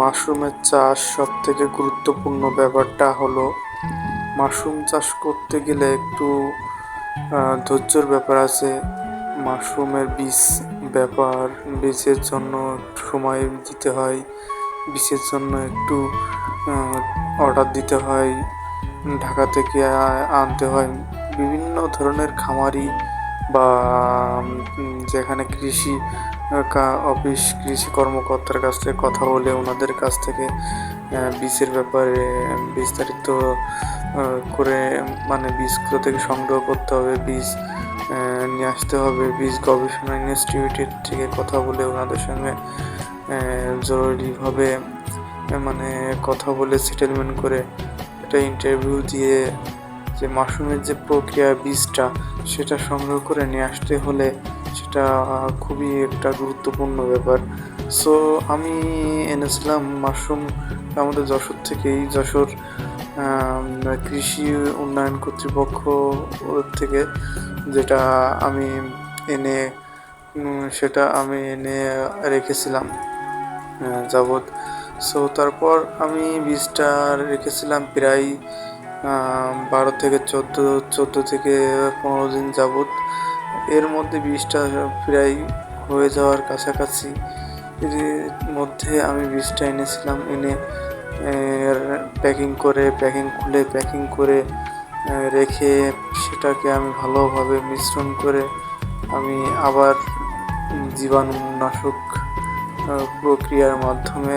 মাশরুমের চাষ সব থেকে গুরুত্বপূর্ণ ব্যাপারটা হলো, মাশরুম চাষ করতে গেলে একটু ধৈর্যর ব্যাপার আছে। মাশরুমের বীজ ব্যাপার, বীজের জন্য সময় দিতে হয়, বীজের জন্য একটু অর্ডার দিতে হয়, ঢাকা থেকে আনতে হয়। বিভিন্ন ধরনের খামারি বা যেখানে কৃষি অফিস কৃষি কর্মকর্তার কাছ থেকে কথা বলে ওনাদের কাছ থেকে বীজের ব্যাপারে বিস্তারিত করে মানে বীজ কোথা থেকে সংগ্রহ করতে হবে, বীজ নিয়ে আসতে হবে, বীজ গবেষণা ইনস্টিটিউটের থেকে কথা বলে ওনাদের সঙ্গে জরুরিভাবে মানে কথা বলে সেটেলমেন্ট করে একটা ইন্টারভিউ দিয়ে যে মাশরুমের যে প্রক্রিয়া বীজটা সেটা সংগ্রহ করে নিয়ে আসতে হলে সেটা খুবই একটা গুরুত্বপূর্ণ ব্যাপার। সো আমি এনেছিলাম মাশরুম আমাদের যশোর থেকেই। যশোর কৃষি উন্নয়ন কর্তৃপক্ষ থেকে যেটা আমি এনে সেটা আমি এনে রেখেছিলাম যাবৎ। সো তারপর আমি বীজটা রেখেছিলাম প্রায় বারো থেকে চোদ্দ চোদ্দ থেকে পনেরো দিন যাবৎ। এর মধ্যে বীজটা প্রায় হয়ে যাওয়ার কাছাকাছি। এর মধ্যে আমি বীজটা এনেছিলাম, এনে প্যাকিং করে প্যাকিং খুলে প্যাকিং করে রেখে সেটাকে আমি ভালোভাবে মিশ্রণ করে আমি আবার জীবাণুনাশক প্রক্রিয়ার মাধ্যমে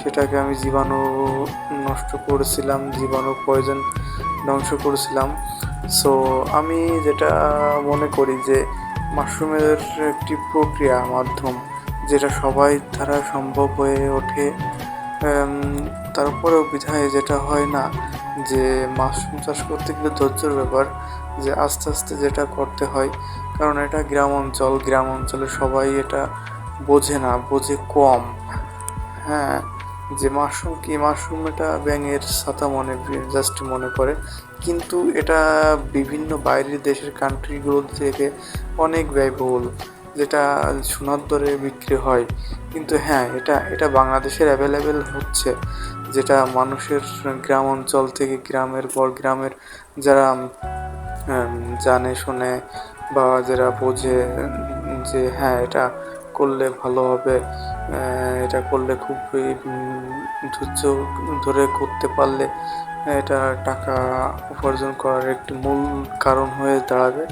সেটাকে আমি জীবাণু নষ্ট করেছিলাম, জীবাণু পয়জন ধ্বংস করেছিলাম। সো আমি যেটা মনে করি যে মাশরুমের একটি প্রক্রিয়া, মাধ্যম, যেটা সবাই দ্বারা সম্ভব হয়ে ওঠে তারপরেও বিধায় যেটা হয় না যে মাশরুম চাষ করতে গেলে ধৈর্যের ব্যাপার, যে আস্তে আস্তে যেটা করতে হয়, কারণ এটা গ্রাম অঞ্চল, গ্রাম অঞ্চলে সবাই এটা বোঝে না, বোঝে কম। হ্যাঁ যে মাশরুম কি মাশরুম এটা ব্যাঙের ছাতা মনে জাস্ট মনে করে। কিন্তু এটা বিভিন্ন বাইরের দেশের কান্ট্রিগুলো থেকে অনেক ব্যয়বহুল, যেটা সোনার দরে বিক্রি হয়। কিন্তু হ্যাঁ এটা এটা বাংলাদেশের অ্যাভেলেবেল হচ্ছে, যেটা মানুষের গ্রাম অঞ্চল থেকে গ্রামের পর গ্রামের যারা জানে, শোনে বা যারা বোঝে, যে হ্যাঁ এটা করলে ভালো হবে। এটা করলে খুবই ধৈর্য ধরে করতে পারলে, এটা টাকা উপার্জন করার একটি মূল কারণ হয়ে দাঁড়াবে।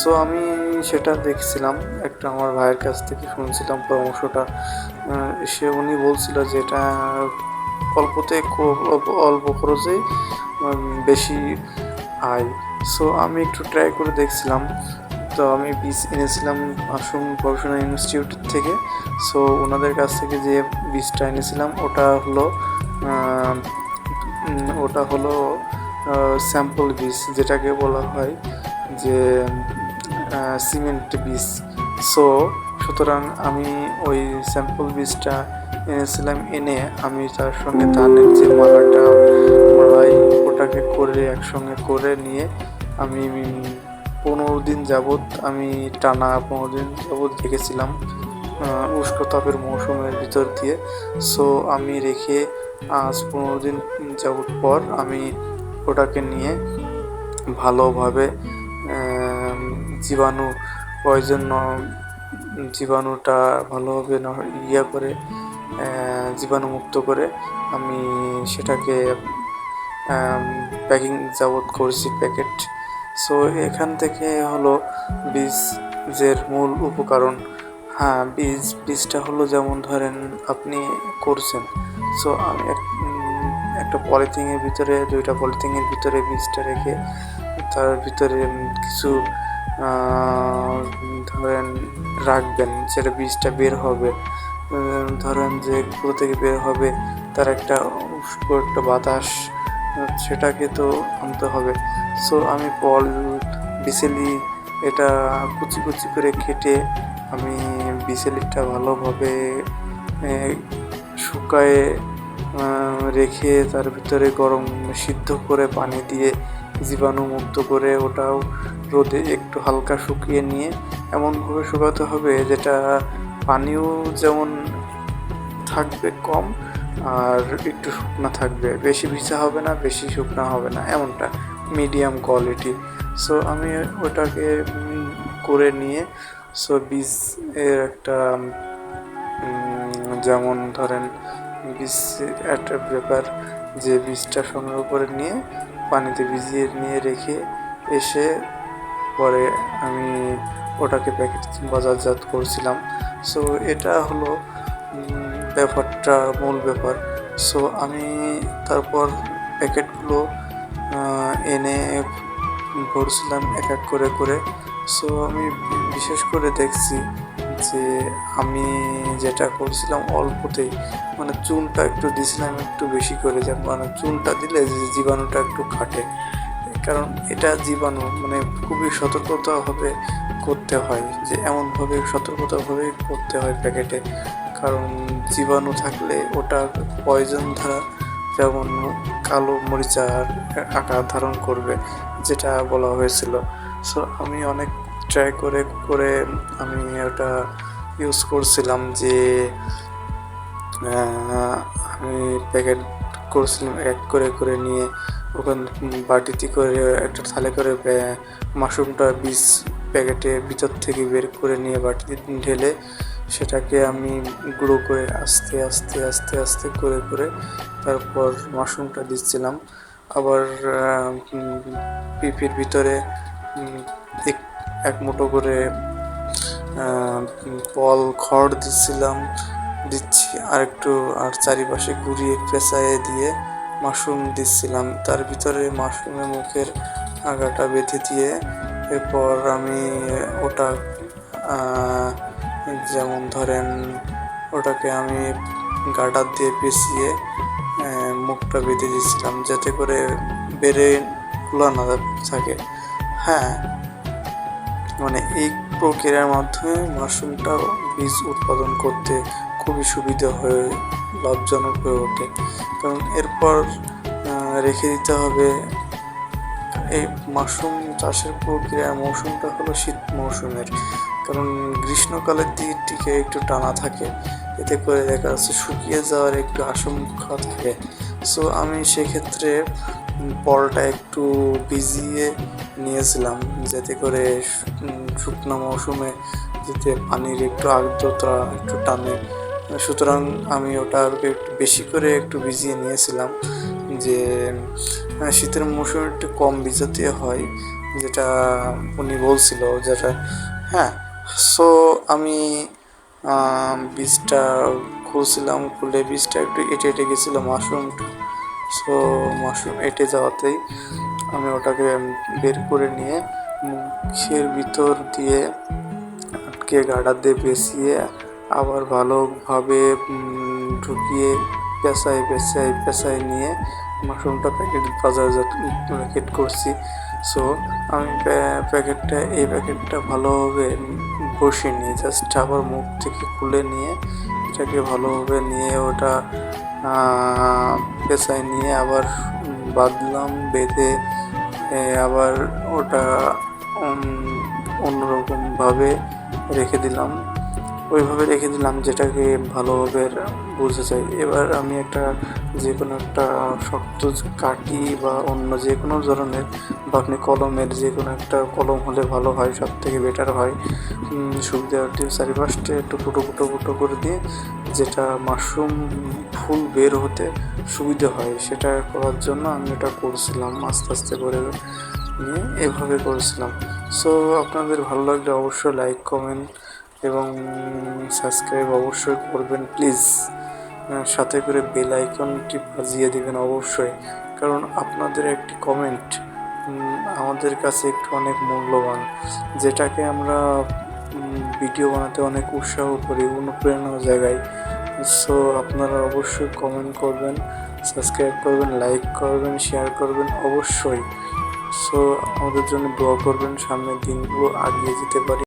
সো আমি সেটা দেখছিলাম, একটা আমার ভাইয়ের কাছ থেকে শুনছিলাম পরামর্শটা। সে উনি বলছিল যে এটা অল্পতে অল্প খরচেই বেশি আয়। সো আমি একটু ট্রাই করে দেখছিলাম। তো আমি বীজ এনেছিলাম আশ্রম গবেষণা ইনস্টিটিউট থেকে। সো ওনাদের কাছ থেকে যে বীজটা এনেছিলাম, ওটা হলো ওটা হলো স্যাম্পল বীজ, যেটাকে বলা হয় যে সিমেন্ট বীজ। সো সুতরাং আমি ওই স্যাম্পল বীজটা এনেছিলাম এনে আমি তার সঙ্গে ধানের যে মালাটা, মালাই, ওটাকে করে একসঙ্গে করে নিয়ে আমি পনেরো দিন যাবৎ আমি টানা পনেরো দিন যাবৎ রেখেছিলাম উষ্ণতাপের মৌসুমের ভিতর দিয়ে। সো আমি রেখে আজ পনেরো দিন যাবৎ পর আমি ওটাকে নিয়ে ভালোভাবে জীবাণু পয়জন জীবাণুটা ভালোভাবে ইয়ে করে জীবাণুমুক্ত করে আমি সেটাকে প্যাকিং যাবৎ করছি, প্যাকেট সো এখান থেকে হলো বীজের মূল উপকরণ। হ্যাঁ বীজ, বীজটা হলো যেমন ধরেন আপনি করছেন। সো আমি একটা পলিথিনের ভিতরে, দুইটা পলিথিনের ভিতরে বীজটা রেখে তার ভিতরে কিছু ধরেন রাখবেন সেটা বীজটা বের হবে। ধরেন যে কোথা থেকে বের হবে, তার একটা উষ্ণ একটা বাতাস সেটাকে তো আনতে হবে। সো আমি পল বিসেলি, এটা কুচি কুচি করে কেটে আমি বিসেলিটা ভালোভাবে শুকায়ে রেখে তার ভিতরে গরম সিদ্ধ করে পানি দিয়ে জীবাণু মুক্ত করে ওটাও রোদে একটু হালকা শুকিয়ে নিয়ে এমনভাবে শুকাতে হবে যেটা পানিও যেমন থাকবে কম আর একটু শুকনা থাকবে। বেশি ভিজা হবে না, বেশি শুকনা হবে না, এমনটা। Medium quality. সো আমি ওটাকে করে নিয়ে সো বীজ এর একটা যেমন ধরেন, বীজ একটা ব্যাপার যে বীজটা সংগ্রহ করে নিয়ে, পানিতে ভিজিয়ে নিয়ে রেখে এসে পরে আমি ওটাকে প্যাকেট বাজারজাত করছিলাম। সো এটা হলো ব্যাপারটা মূল ব্যাপার। সো আমি তারপর প্যাকেটগুলো এনে ভরছিলাম এক এক করে করে। সো আমি বিশেষ করে দেখছি যে আমি যেটা করছিলাম অল্পতেই মানে চুনটা একটু দিছিলাম একটু বেশি করে, যে মানে চুনটা দিলে জীবাণুটা একটু কাটে কারণ এটা জীবাণু মানে খুবই সতর্কতাভাবে করতে হয়, যে এমনভাবে সতর্কতাভাবে করতে হয় প্যাকেটে। কারণ জীবাণু থাকলে ওটা পয়জন ধারা যেমন কালো মরিচার আকার ধারণ করবে, যেটা বলা হয়েছিল। সো আমি অনেক ট্রাই করে করে আমি ওটা ইউজ করছিলাম যে আমি প্যাকেট করছিলাম এক করে করে নিয়ে ওখান বাটিতে করে একটা থালে করে মাশরুমটা বীজ প্যাকেটে ভিতর থেকে বের করে নিয়ে বাটিতে ঢেলে সেটাকে আমি গুঁড়ো করে আস্তে আস্তে আস্তে আস্তে করে করে তারপর মাশরুমটা দিচ্ছিলাম। আবার পিপির ভিতরে এক- মুঠো করে পল, খড় দিচ্ছিলাম। দিচ্ছি আর একটু আর চারিপাশে ঘুরিয়ে পেঁচায়ে দিয়ে মাশরুম দিচ্ছিলাম। তার ভিতরে মাশরুমের মুখের আগাটা বেঁধে দিয়ে এরপর আমি ওটা যেমন ধরেন ওটাকে আমি গাডার দিয়ে পিছিয়ে মুখটা বেঁধে দিয়েছিলাম যাতে করে বেড়ে খোলা না থাকে। হ্যাঁ মানে এই প্রক্রিয়ার মাধ্যমে মাশরুমটা বীজ উৎপাদন করতে খুবই সুবিধা হয়ে, লাভজনক হয়ে ওঠে। কারণ এরপর রেখে দিতে হবে, এই মাশরুম চাষের প্রক্রিয়া মৌসুমটা হলো শীত মৌসুমের। কারণ গ্রীষ্মকালের দিকটিকে একটু টানা থাকে। এতে করে দেখা যাচ্ছে শুকিয়ে যাওয়ার একটু আশঙ্কা থাকে। সো আমি সেক্ষেত্রে পলটা একটু ভিজিয়ে নিয়েছিলাম যাতে করে শুকনো মৌসুমে যাতে পানির একটু আর্দ্রতা একটু টানে। সুতরাং আমি ওটা একটু বেশি করে একটু ভিজিয়ে নিয়েছিলাম যে শীতের মৌসুমে একটু কম ভিজাতে হয়, যেটা উনি বলছিল, যেটা হ্যাঁ সো আমি বীজটা খুলছিলাম, খুলে বীজটা একটু এঁটে এঁটে গেছিল মাশরুমটা সো মাশরুম এঁটে যাওয়াতেই আমি ওটাকে বের করে নিয়ে মুখের ভিতর দিয়ে আটকে গাডা দিয়ে পেঁচিয়ে আবার ভালোভাবে ঢুকিয়ে পেঁচাই পেঁচাই পেঁচাই নিয়ে মাশরুমটা প্যাকেট বাজারজাত প্যাকেট করছি। সো আমি প্যা- প্যাকেটটা এই প্যাকেটটা ভালোভাবে বসিয়ে নিয়ে জাস্ট আবার মুখ থেকে খুলে নিয়ে এটাকে ভালোভাবে নিয়ে ওটা পেশায় নিয়ে আবার বাঁধলাম বেঁধে আবার ওটা অন্যরকমভাবে রেখে দিলাম। ওইভাবে রেখে দিলাম যেটাকে ভালোভাবে বোঝা যায়। এবার আমি একটা যে কোনো একটা শক্ত কাঠি বা অন্য যে কোনো ধরনের বা আপনি কলমের যে কোনো একটা কলম হলে ভালো হয় সব থেকে বেটার হয়। উম, সুবিধার্থে চারিপাশটা একটু ফুটো ফুটো ফুটো করে দিয়ে যেটা মাশরুম ফুল বের হতে সুবিধা হয় সেটা করার জন্য আমি এটা করছিলাম আস্তে আস্তে করে নিয়ে এভাবে করেছিলাম। সো আপনাদের ভালো লাগলে অবশ্যই লাইক কমেন্ট এবং সাবস্ক্রাইব অবশ্যই করবেন, প্লিজ। সাথে করে বেল আইকনটি বাজিয়ে দেবেন অবশ্যই। কারণ আপনাদের একটি কমেন্ট আমাদের কাছে একটু অনেক মূল্যবান, যেটাকে আমরা ভিডিও বানাতে অনেক উৎসাহ করি অনুপ্রেরণা জায়গায়। সো আপনারা অবশ্যই কমেন্ট করবেন সাবস্ক্রাইব করবেন লাইক করবেন শেয়ার করবেন অবশ্যই। সো আমাদের জন্য দোয়া করবেন, সামনের দিনগুলো আগিয়ে যেতে পারি।